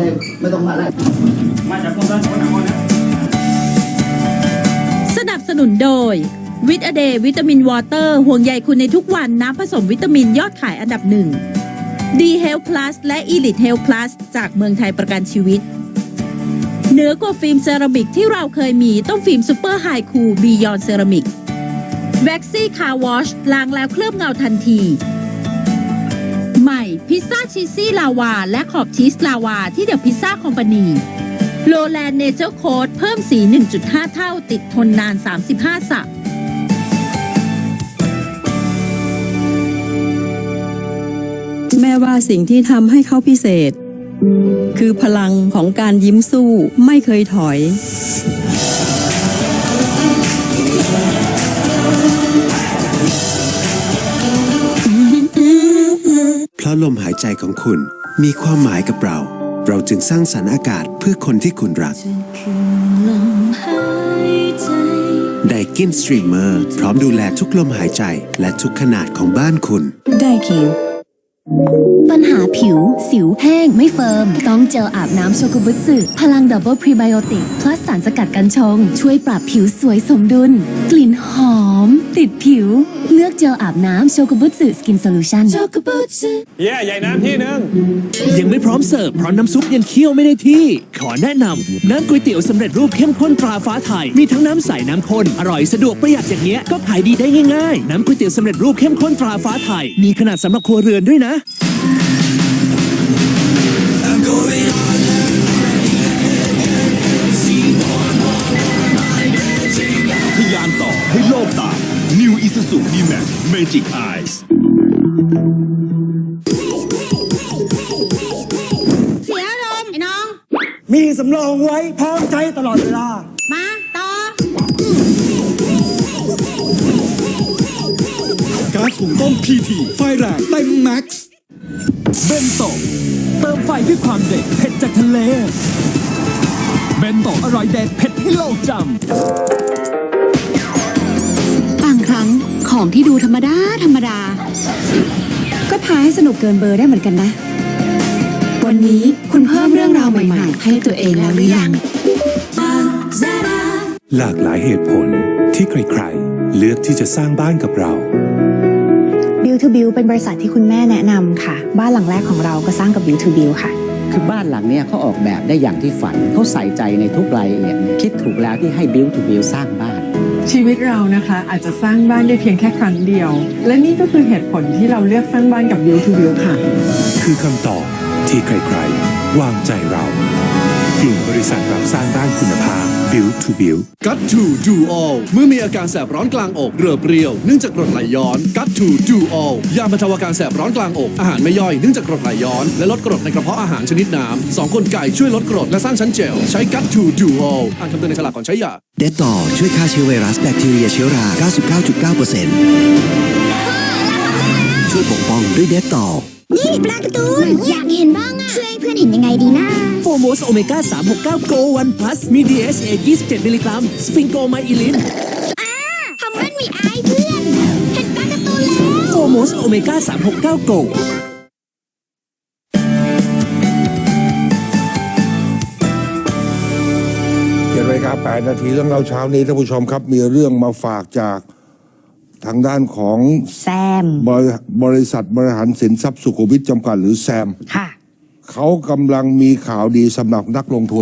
ช่ไม่ต้องมาไล่มาจากคนละคนละคนนะสนับสนุนโดย วิตอเดย์วิตามินวอเตอร์ ห่วงใยคุณในทุกวันน้ำผสมวิตามินยอดขายอันดับหนึ่ง D Health Plus และ Elite Health Plus จากเมืองไทยประกันชีวิตเหนือกว่าฟิล์มเซรามิกที่เราเคยมีต้องฟิล์มซูเปอร์ไฮคูบียอนเซรามิกแว็กซี่คาร์วอชล้างแล้วเคลือบเงาทันที หม่พิซซ่าชีสซี่ลาวา และขอบชีสลาวา ที่เดอะพิซซ่าคอมพานีโลแลนเนเจอร์โค้ดเพิ่มสี 1.5 เท่าติดทนนาน 35 สัปแม่ว่าสิ่งที่ทำให้เขาพิเศษ คือพลังของการยิ้มสู้ไม่เคยถอย ราะลมหายใจของคุณมีความหมายกับเรา เราจึงสร้างสรรค์อากาศเพื่อคนที่คุณรัก ไดกินสตรีมเมอร์พร้อมดูแลทุกลมหายใจและทุกขนาดของบ้านคุณ ได้คิน ปัญหาผิว สิวแห้ง ไม่เฟิร์ม ต้องเจลอาบน้ำโชกุบุตสึพลังดับเบิลพรีไบโอติก พลัสสารสกัดกันชง ช่วยปรับผิวสวยสมดุล กลิ่นหอม ติดผิว เลือกเจลอาบน้ำโชกุบุตสึสกินโซลูชั่นเย่ใหญ่น้ำที่หนึ่งยังไม่พร้อมเสิร์ฟเพราะน้ำซุปยังเคี่ยวไม่ได้ที่ ขอแนะนำน้ำก๋วยเตี๋ยวสำเร็จรูปเข้มข้นตราฟ้าไทย มีทั้งน้ำใสน้ำข้น อร่อยสะดวกประหยัดอย่างเงี้ยก็ขายดีได้ง่ายๆ น้ำก๋วยเตี๋ยวสำเร็จรูปเข้มข้นตราฟ้าไทย มีขนาดสำหรับครัวเรือนด้วยนะทะยานต่อให้โลกตาม New Isuzu D-Max Magic Eyes มีสำรองไว้พร้อมใจตลอดเวลา มาต่อ การ์ดถุงต้ม PT ไฟแรงเต็มแม็กซ์เบนโตะเติมไฟด้วยความเด็ดเผ็ดจากทะเล เบนโตะอร่อยเด็ดเผ็ดให้โลกจำบางครั้งของที่ดูธรรมดา ธรรมดา ก็พาให้สนุกเกินเบอร์ได้เหมือนกันนะ วันนี้คุณเพิ่มเรื่องราวใหม่ๆ ให้ตัวเองแล้วหรือยัง หลากหลายเหตุผลที่ใครๆ เลือกที่จะสร้างบ้านกับเรา Build to Build เป็นบริษัทที่คุณแม่แนะนำค่ะ บ้านหลังแรกของเราก็สร้างกับ Build to Build ค่ะ คือบ้านหลังเนี้ยเขาออกแบบได้อย่างที่ฝันเขาใส่ใจในทุกรายละเอียดคิดถูกแล้วที่ให้ Build to Build สร้างบ้าน ชีวิตเรานะคะอาจจะสร้างบ้านได้เพียงแค่ครั้งเดียว และนี่ก็คือเหตุผลที่เราเลือกสร้างบ้านกับ Build to Build ค่ะ คือคำตอบ ที่ใครๆ วางใจเรากลุ่มบริษัทรับสร้างบ้านคุณภาพ Build to Build กัตทูดูออลเมื่อมีอาการแสบร้อนกลางอกเรือเปรี้ยวเนื่องจากกรดไหลย้อนกัตทูดูออลยาบรรเทาอาการแสบร้อนกลางอกอาหารไม่ย่อยเนื่องจากกรดไหลย้อน และลดกรดในกระเพาะอาหารชนิดน้ำสองกลไกช่วยลดกรดและสร้างชั้นเจลใช้กัตทูดูออลอ่านคำเตือนในฉลากก่อนใช้ยาเดตต่อช่วยฆ่าเชื้อไวรัสแบคทีเรียเชื้อรา 99.9%ช่วยปกป้องด้วยเดตต่อ นี่ปลาการ์ตูน อยากเห็นบ้างอะช่วยให้เพื่อนเห็นยังไงดีนะโฟโมสโอเมก้า369 Go 1 Plus มี DHA 27 มิลลิกรัม สฟิงโกไมอิลินทำมันมีอายเพื่อน เห็นปลาการ์ตูนแล้วโฟโมสโอเมก้า369 Go เจ็ดนาฬิกาแปดนาทีเรื่องเราเช้านี้ท่านผู้ชมครับมีเรื่องมาฝากจาก ทางด้านของแซม บริบริษัทบริหารสินทรัพย์สุขุมวิทจำกัดหรือแซม ค่ะ เขากำลังมีข่าวดีสำหรับนักลงทุน